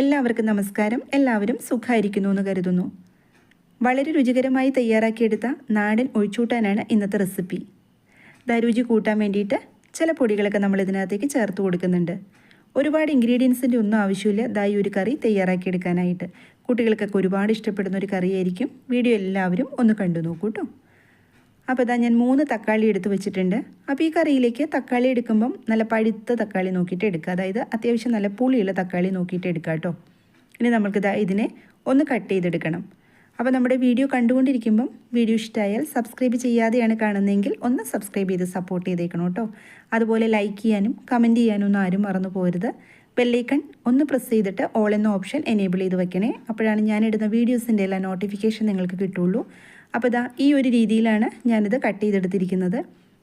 എല്ലാവർക്കും നമസ്കാരം. എല്ലാവരും സുഖമായിരിക്കുന്നു എന്ന് കരുതുന്നു. വളരെ രുചികരമായി തയ്യാറാക്കിയെടുത്ത നാടൻ ഒഴിച്ചൂട്ടാനാണ് ഇന്നത്തെ റെസിപ്പി. രുചി കൂട്ടാൻ വേണ്ടിയിട്ട് ചില പൊടികളൊക്കെ നമ്മൾ ഇതിനകത്തേക്ക് ചേർത്ത് കൊടുക്കുന്നുണ്ട്. ഒരുപാട് ഇൻഗ്രീഡിയൻസിന്റെ ഒന്നും ആവശ്യമില്ല. ദാ ഈ ഒരു കറി തയ്യാറാക്കിയെടുക്കാനായിട്ട്. കുട്ടികൾക്കൊക്കെ ഒരുപാട് ഇഷ്ടപ്പെടുന്ന ഒരു കറിയായിരിക്കും. വീഡിയോ എല്ലാവരും ഒന്ന് കണ്ടു നോക്കൂ കേട്ടോ. അപ്പോൾ ഇതാ ഞാൻ മൂന്ന് തക്കാളി എടുത്ത് വെച്ചിട്ടുണ്ട്. അപ്പോൾ ഈ കറിയിലേക്ക് തക്കാളി എടുക്കുമ്പം നല്ല പഴുത്ത തക്കാളി നോക്കിയിട്ട് എടുക്കുക. അതായത് അത്യാവശ്യം നല്ല പുളിയുള്ള തക്കാളി നോക്കിയിട്ട് എടുക്കുക കേട്ടോ. ഇനി നമുക്കിതാ ഇതിനെ ഒന്ന് കട്ട് ചെയ്തെടുക്കണം. അപ്പോൾ നമ്മുടെ വീഡിയോ കണ്ടുകൊണ്ടിരിക്കുമ്പം വീഡിയോ ഇഷ്ടമായാൽ സബ്സ്ക്രൈബ് ചെയ്യാതെയാണ് കാണുന്നതെങ്കിൽ ഒന്ന് സബ്സ്ക്രൈബ് ചെയ്ത് സപ്പോർട്ട് ചെയ്തേക്കണം കേട്ടോ. അതുപോലെ ലൈക്ക് ചെയ്യാനും കമന്റ് ചെയ്യാനും ഒന്നും ആരും മറന്നു പോരുത് ബെല്ലൈക്കൺ ഒന്ന് പ്രസ് ചെയ്തിട്ട് ഓൾ എന്ന ഓപ്ഷൻ എനേബിൾ ചെയ്ത് വെക്കണേ. അപ്പോഴാണ് ഞാനിടുന്ന വീഡിയോസിന്റെ എല്ലാ നോട്ടിഫിക്കേഷൻ നിങ്ങൾക്ക് കിട്ടുള്ളൂ. അപ്പോൾ ഇതാ ഈ ഒരു രീതിയിലാണ് ഞാനിത് കട്ട് ചെയ്തെടുത്തിരിക്കുന്നത്.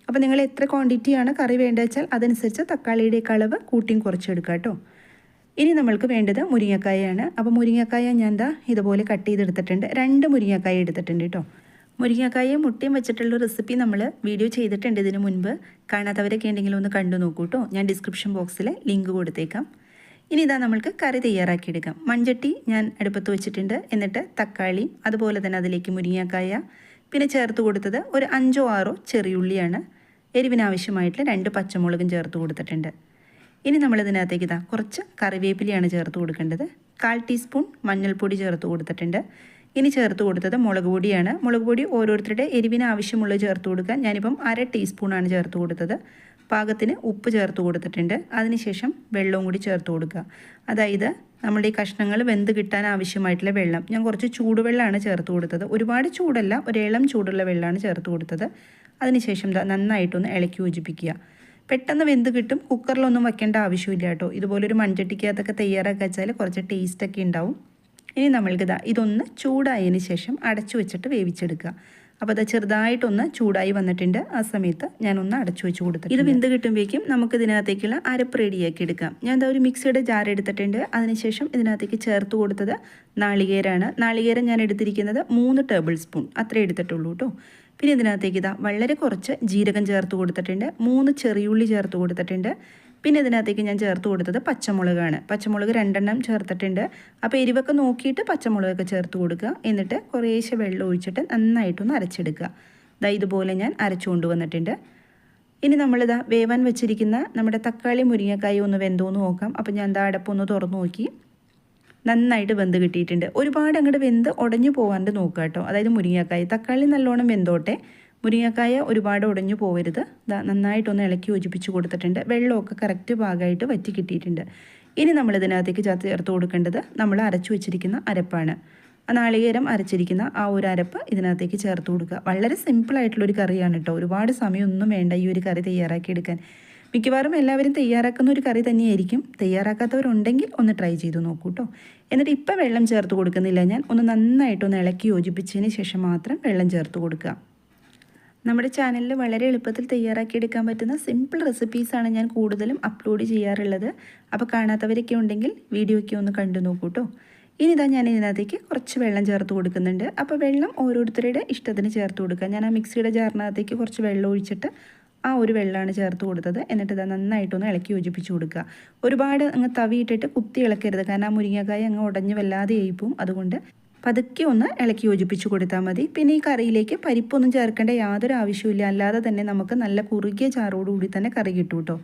അപ്പോൾ നിങ്ങൾ എത്ര ക്വാണ്ടിറ്റിയാണ് കറി വേണ്ടത് വെച്ചാൽ അതനുസരിച്ച് തക്കാളിയുടെ അളവ് കൂട്ടിയും കുറച്ചെടുക്കുക കേട്ടോ. ഇനി നമ്മൾക്ക് വേണ്ടത് മുരിങ്ങക്കായാണ്. അപ്പോൾ മുരിങ്ങക്കായ ഞാൻ എന്താ ഇതുപോലെ കട്ട് ചെയ്തെടുത്തിട്ടുണ്ട്. രണ്ട് മുരിങ്ങക്കായ എടുത്തിട്ടുണ്ട് കേട്ടോ. മുരിങ്ങക്കായ മുട്ടയും വെച്ചിട്ടുള്ള റെസിപ്പി നമ്മൾ വീഡിയോ ചെയ്തിട്ടുണ്ട് ഇതിന് മുൻപ്. കാണാത്തവരൊക്കെ ഉണ്ടെങ്കിലും ഒന്ന് കണ്ടു നോക്കൂ കേട്ടോ. ഞാൻ ഡിസ്ക്രിപ്ഷൻ ബോക്സിൽ ലിങ്ക് കൊടുത്തേക്കാം. ഇനി ഇതാ നമ്മൾക്ക് കറി തയ്യാറാക്കി എടുക്കാം മൺചട്ടി ഞാൻ അടുപ്പത്ത് വെച്ചിട്ടുണ്ട്. എന്നിട്ട് തക്കാളി അതുപോലെ തന്നെ അതിലേക്ക് മുരിങ്ങക്കായ പിന്നെ ചേർത്ത് കൊടുത്തത് ഒരു അഞ്ചോ ആറോ ചെറിയുള്ളിയാണ് എരിവിനാവശ്യമായിട്ടുള്ള രണ്ട് പച്ചമുളകും ചേർത്ത് കൊടുത്തിട്ടുണ്ട്. ഇനി നമ്മളിതിനകത്തേക്ക് ഇതാ കുറച്ച് കറിവേപ്പിലയാണ് ചേർത്ത് കൊടുക്കേണ്ടത്. കാൽ ടീസ്പൂൺ മഞ്ഞൾപ്പൊടി ചേർത്ത് കൊടുത്തിട്ടുണ്ട്. ഇനി ചേർത്ത് കൊടുത്തത് മുളക് പൊടിയാണ്. മുളക് പൊടി ഓരോരുത്തരുടെ എരിവിന് ആവശ്യമുള്ളത് ചേർത്ത് കൊടുക്കുക ഞാനിപ്പം അര ടീസ്പൂണാണ് ചേർത്ത് കൊടുത്തത്. പാകത്തിന് ഉപ്പ് ചേർത്ത് കൊടുത്തിട്ടുണ്ട്. അതിനുശേഷം വെള്ളവും കൂടി ചേർത്ത് കൊടുക്കുക. അതായത് നമ്മുടെ ഈ കഷ്ണങ്ങൾ വെന്ത് കിട്ടാൻ ആവശ്യമായിട്ടുള്ള വെള്ളം. ഞാൻ കുറച്ച് ചൂടുവെള്ളമാണ് ചേർത്ത് കൊടുത്തത്. ഒരുപാട് ചൂടല്ല ഒരേളം ചൂടുള്ള വെള്ളമാണ് ചേർത്ത് കൊടുത്തത്. അതിനുശേഷം നന്നായിട്ടൊന്ന് ഇളക്കി യോജിപ്പിക്കുക. പെട്ടെന്ന് വെന്ത് കിട്ടും. കുക്കറിലൊന്നും വെക്കേണ്ട ആവശ്യമില്ല കേട്ടോ. ഇതുപോലൊരു മൺചട്ടിക്കകത്തൊക്കെ തയ്യാറാക്കി വെച്ചാൽ കുറച്ച് ടേസ്റ്റൊക്കെ ഉണ്ടാവും. ഇനി നമ്മൾക്ക് ഇതാ ഇതൊന്ന് ചൂടായതിന് ശേഷം അടച്ചു വെച്ചിട്ട് വേവിച്ചെടുക്കുക. അപ്പോൾ അത് ചെറുതായിട്ടൊന്ന് ചൂടായി വന്നിട്ടുണ്ട്. ആ സമയത്ത് ഞാനൊന്ന് അടച്ചു വെച്ച് കൊടുത്തു ഇത് വെന്ത് കിട്ടുമ്പോഴേക്കും നമുക്ക് ഇതിനകത്തേക്കുള്ള അരപ്പ് റെഡിയാക്കി എടുക്കാം. ഞാൻ എന്താ ഒരു മിക്സിയുടെ ജാർ എടുത്തിട്ടുണ്ട്. അതിനുശേഷം ഇതിനകത്തേക്ക് ചേർത്ത് കൊടുത്തത് നാളികേരാണ്. നാളികേരം ഞാൻ എടുത്തിരിക്കുന്നത് മൂന്ന് ടേബിൾ സ്പൂൺ അത്രേ എടുത്തിട്ടുള്ളൂ കേട്ടോ പിന്നെ ഇതിനകത്തേക്ക് ഇതാ വളരെ കുറച്ച് ജീരകം ചേർത്ത് കൊടുത്തിട്ടുണ്ട്. മൂന്ന് ചെറിയുള്ളി ചേർത്ത് കൊടുത്തിട്ടുണ്ട്. പിന്നെ ഇതിനകത്തേക്ക് ഞാൻ ചേർത്ത് കൊടുത്തത് പച്ചമുളകാണ്. പച്ചമുളക് രണ്ടെണ്ണം ചേർത്തിട്ടുണ്ട്. അപ്പോൾ എരിവൊക്കെ നോക്കിയിട്ട് പച്ചമുളകൊക്കെ ചേർത്ത് കൊടുക്കുക. എന്നിട്ട് കുറേശ്ശെ വെള്ളം ഒഴിച്ചിട്ട് നന്നായിട്ടൊന്ന് അരച്ചെടുക്കുക. ഇതാ ഇതുപോലെ ഞാൻ അരച്ചു കൊണ്ടുവന്നിട്ടുണ്ട്. ഇനി നമ്മളിതാ വേവാൻ വെച്ചിരിക്കുന്ന നമ്മുടെ തക്കാളി മുരിങ്ങക്കായ ഒന്ന് വെന്തോന്ന് നോക്കാം. അപ്പോൾ ഞാൻ എന്താ അടപ്പൊന്ന് തുറന്നു നോക്കി. നന്നായിട്ട് വെന്ത് കിട്ടിയിട്ടുണ്ട്. ഒരുപാട് അങ്ങോട്ട് വെന്ത് ഉടഞ്ഞു പോകാണ്ട് നോക്കുക കേട്ടോ അതായത് മുരിങ്ങക്കായ. തക്കാളി നല്ലോണം വെന്തോട്ടെ. മുരിങ്ങക്കായ ഒരുപാട് ഉടഞ്ഞു പോകരുത് നന്നായിട്ടൊന്ന് ഇളക്കി യോജിപ്പിച്ച് കൊടുത്തിട്ടുണ്ട്. വെള്ളമൊക്കെ കറക്റ്റ് ഭാഗമായിട്ട് വറ്റി കിട്ടിയിട്ടുണ്ട്. ഇനി നമ്മൾ ഇതിനകത്തേക്ക് ചേർത്ത് കൊടുക്കേണ്ടത് നമ്മൾ അരച്ചു വെച്ചിരിക്കുന്ന അരപ്പാണ്. നാളികേരം അരച്ചിരിക്കുന്ന ആ ഒരു അരപ്പ് ഇതിനകത്തേക്ക് ചേർത്ത് കൊടുക്കുക. വളരെ സിമ്പിളായിട്ടുള്ളൊരു കറിയാണ് കേട്ടോ. ഒരുപാട് സമയമൊന്നും വേണ്ട ഈ ഒരു കറി തയ്യാറാക്കിയെടുക്കാൻ മിക്കവാറും എല്ലാവരും തയ്യാറാക്കുന്ന ഒരു കറി തന്നെയായിരിക്കും. തയ്യാറാക്കാത്തവരുണ്ടെങ്കിൽ ഒന്ന് ട്രൈ ചെയ്ത് നോക്കൂ കേട്ടോ. എന്നിട്ട് ഇപ്പം വെള്ളം ചേർത്ത് കൊടുക്കുന്നില്ല ഞാൻ. ഒന്ന് നന്നായിട്ടൊന്ന് ഇളക്കി യോജിപ്പിച്ചതിന് ശേഷം മാത്രം വെള്ളം ചേർത്ത് കൊടുക്കുക. നമ്മുടെ ചാനലിൽ വളരെ എളുപ്പത്തിൽ തയ്യാറാക്കിയെടുക്കാൻ പറ്റുന്ന സിമ്പിൾ റെസിപ്പീസാണ് ഞാൻ കൂടുതലും അപ്ലോഡ് ചെയ്യാറുള്ളത്. അപ്പോൾ കാണാത്തവരൊക്കെ ഉണ്ടെങ്കിൽ വീഡിയോയ്ക്ക് ഒന്ന് കണ്ടു നോക്കൂ കേട്ടോ ഇനി ഇതാ ഞാൻ ഇതിനകത്തേക്ക് കുറച്ച് വെള്ളം ചേർത്ത് കൊടുക്കുന്നുണ്ട്. അപ്പോൾ വെള്ളം ഓരോരുത്തരുടെ ഇഷ്ടത്തിന് ചേർത്ത് കൊടുക്കുക. ഞാൻ ആ മിക്സിയുടെ ജാറിനകത്തേക്ക് കുറച്ച് വെള്ളം ഒഴിച്ചിട്ട് ആ ഒരു വെള്ളമാണ് ചേർത്ത് കൊടുത്തത്. എന്നിട്ട് ഇത് നന്നായിട്ടൊന്ന് ഇളക്കി യോജിപ്പിച്ച് കൊടുക്കുക. ഒരുപാട് അങ്ങ് തവിയിട്ടിട്ട് കുത്തി ഇളക്കരുത്. കാരണം ആ മുരിങ്ങക്കായ അങ്ങ് ഉടഞ്ഞ് വല്ലാതെ ആയിപ്പോവും അതുകൊണ്ട് പതുക്കെ ഒന്ന് ഇളക്കി യോജിപ്പിച്ച് കൊടുത്താൽ മതി. പിന്നെ ഈ കറിയിലേക്ക് പരിപ്പൊന്നും ചേർക്കേണ്ട യാതൊരു ആവശ്യമില്ല അല്ലാതെ തന്നെ നമുക്ക് നല്ല കുറുകിയ ചാറോടുകൂടി തന്നെ കറി കിട്ടും കേട്ടോ.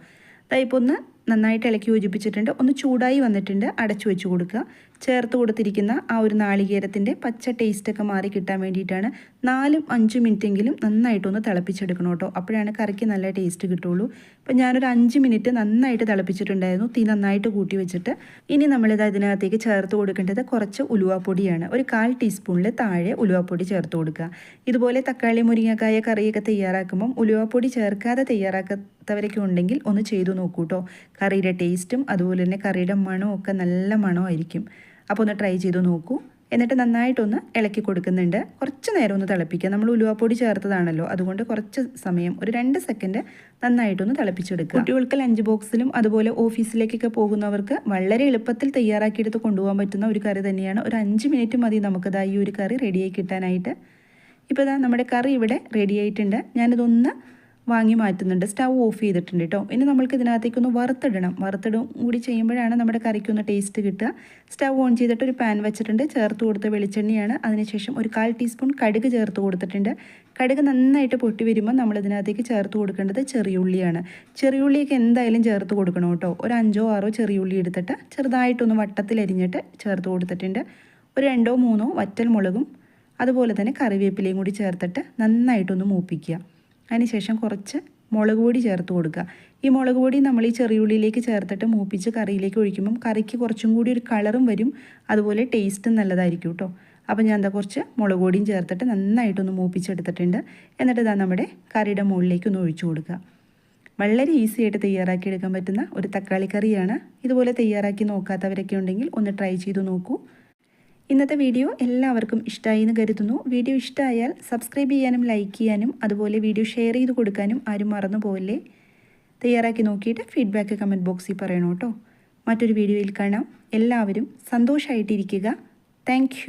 തൈപ്പൊന്ന് നന്നായിട്ട് ഇളക്കി യോജിപ്പിച്ചിട്ടുണ്ട്. ഒന്ന് ചൂടായി വന്നിട്ടുണ്ട്. അടച്ചു വെച്ച് കൊടുക്കുക. ചേർത്ത് കൊടുത്തിരിക്കുന്ന ആ ഒരു നാളികേരത്തിന്റെ പച്ച ടേസ്റ്റൊക്കെ മാറി കിട്ടാൻ വേണ്ടിയിട്ടാണ് നാലും അഞ്ച് മിനിറ്റെങ്കിലും നന്നായിട്ടൊന്ന് തിളപ്പിച്ചെടുക്കണം കേട്ടോ. അപ്പോഴാണ് കറിക്ക് നല്ല ടേസ്റ്റ് കിട്ടുള്ളൂ അപ്പോൾ ഞാനൊരു അഞ്ച് മിനിറ്റ് നന്നായിട്ട് തിളപ്പിച്ചിട്ടുണ്ടായിരുന്നു. തീ നന്നായിട്ട് കൂട്ടി വെച്ചിട്ട്. ഇനി നമ്മളിത് അതിനകത്തേക്ക് ചേർത്ത് കൊടുക്കേണ്ടത് കുറച്ച് ഉലുവാപ്പൊടിയാണ്. ഒരു കാൽ ടീസ്പൂണിൽ താഴെ ഉലുവാപ്പൊടി ചേർത്ത് കൊടുക്കുക. ഇതുപോലെ തക്കാളി മുരിങ്ങക്കായ കറിയൊക്കെ തയ്യാറാക്കുമ്പം ഉലുവാപ്പൊടി ചേർക്കാതെ തയ്യാറാക്കാത്തവരൊക്കെ ഉണ്ടെങ്കിൽ ഒന്ന് ചെയ്തു നോക്കൂ കേട്ടോ കറിയുടെ ടേസ്റ്റും അതുപോലെ തന്നെ കറിയുടെ മണവും ഒക്കെ നല്ല മണമായിരിക്കും. അപ്പോൾ ഒന്ന് ട്രൈ ചെയ്ത് നോക്കൂ. എന്നിട്ട് നന്നായിട്ടൊന്ന് ഇളക്കി കൊടുക്കുന്നുണ്ട്. കുറച്ച് നേരം ഒന്ന് തിളപ്പിക്കുക. നമ്മൾ ഉലുവാപ്പൊടി ചേർത്തതാണല്ലോ. അതുകൊണ്ട് കുറച്ച് സമയം ഒരു രണ്ട് സെക്കൻഡ് നന്നായിട്ടൊന്ന് തിളപ്പിച്ചെടുക്കുക. കുട്ടികൾക്ക് ലഞ്ച് ബോക്സിലും അതുപോലെ ഓഫീസിലേക്കൊക്കെ പോകുന്നവർക്ക് വളരെ എളുപ്പത്തിൽ തയ്യാറാക്കിയെടുത്ത് കൊണ്ടുപോകാൻ പറ്റുന്ന ഒരു കറി തന്നെയാണ്. ഒരു അഞ്ച് മിനിറ്റ് മതി നമുക്കത് ഈ ഒരു കറി റെഡിയായി കിട്ടാനായിട്ട്. ഇപ്പോൾ നമ്മുടെ കറി ഇവിടെ റെഡിയായിട്ടുണ്ട് ഞാനിതൊന്ന് വാങ്ങി മാറ്റുന്നുണ്ട്. സ്റ്റൗ ഓഫ് ചെയ്തിട്ടുണ്ട് കേട്ടോ ഇനി നമ്മൾക്ക് ഇതിനകത്തേക്കൊന്ന് വറുത്തിടണം. വറുത്തിടും കൂടി ചെയ്യുമ്പോഴാണ് നമ്മുടെ കറിക്കൊന്ന് ടേസ്റ്റ് കിട്ടുക. സ്റ്റൗ ഓൺ ചെയ്തിട്ട് ഒരു പാൻ വെച്ചിട്ടുണ്ട്. ചേർത്ത് കൊടുത്ത വെളിച്ചെണ്ണയാണ്. അതിനുശേഷം ഒരു കാൽ ടീസ്പൂൺ കടുക് ചേർത്ത് കൊടുത്തിട്ടുണ്ട്. കടുക് നന്നായിട്ട് പൊട്ടി വരുമ്പോൾ നമ്മൾ ഇതിനകത്തേക്ക് ചേർത്ത് കൊടുക്കേണ്ടത് ചെറിയുള്ളിയാണ് ചെറിയുള്ളിയൊക്കെ എന്തായാലും ചേർത്ത് കൊടുക്കണം കേട്ടോ ഒരു അഞ്ചോ ആറോ ചെറിയുള്ളി എടുത്തിട്ട് ചെറുതായിട്ടൊന്ന് വട്ടത്തിൽ അരിഞ്ഞിട്ട് ചേർത്ത് കൊടുത്തിട്ടുണ്ട്. ഒരു രണ്ടോ മൂന്നോ വറ്റൽ മുളകും അതുപോലെ തന്നെ കറിവേപ്പിലയും കൂടി ചേർത്തിട്ട് നന്നായിട്ടൊന്ന് മൂപ്പിക്കുക. അതിനുശേഷം കുറച്ച് മുളക് പൊടി ചേർത്ത് കൊടുക്കുക. ഈ മുളക് പൊടി നമ്മൾ ഈ ചെറിയുള്ളിയിലേക്ക് ചേർത്തിട്ട് മൂപ്പിച്ച് കറിയിലേക്ക് ഒഴിക്കുമ്പം കറിക്ക് കുറച്ചും കൂടി ഒരു കളറും വരും. അതുപോലെ ടേസ്റ്റും നല്ലതായിരിക്കും കേട്ടോ അപ്പോൾ ഞാൻ എന്താ കുറച്ച് മുളക് പൊടിയും ചേർത്തിട്ട് നന്നായിട്ടൊന്ന് മൂപ്പിച്ചെടുത്തിട്ടുണ്ട്. എന്നിട്ട് ഇതാ നമ്മുടെ കറിയുടെ മുകളിലേക്ക് ഒന്ന് ഒഴിച്ചു കൊടുക്കുക. വളരെ ഈസി ആയിട്ട് തയ്യാറാക്കി എടുക്കാൻ പറ്റുന്ന ഒരു തക്കാളി കറിയാണ്. ഇതുപോലെ തയ്യാറാക്കി നോക്കാത്തവരൊക്കെ ഉണ്ടെങ്കിൽ ഒന്ന് ട്രൈ ചെയ്ത് നോക്കൂ. ഇന്നത്തെ വീഡിയോ എല്ലാവർക്കും ഇഷ്ടമായി എന്ന് കരുതുന്നു. വീഡിയോ ഇഷ്ടമായാൽ സബ്സ്ക്രൈബ് ചെയ്യാനും ലൈക്ക് ചെയ്യാനും അതുപോലെ വീഡിയോ ഷെയർ ചെയ്ത് കൊടുക്കാനും ആരും മറന്നു പോകല്ലേ തയ്യാറാക്കി നോക്കിയിട്ട് ഫീഡ്ബാക്ക് കമന്റ് ബോക്സിൽ പറയണം കേട്ടോ മറ്റൊരു വീഡിയോയിൽ കാണാം. എല്ലാവരും സന്തോഷമായിട്ടിരിക്കുക താങ്ക്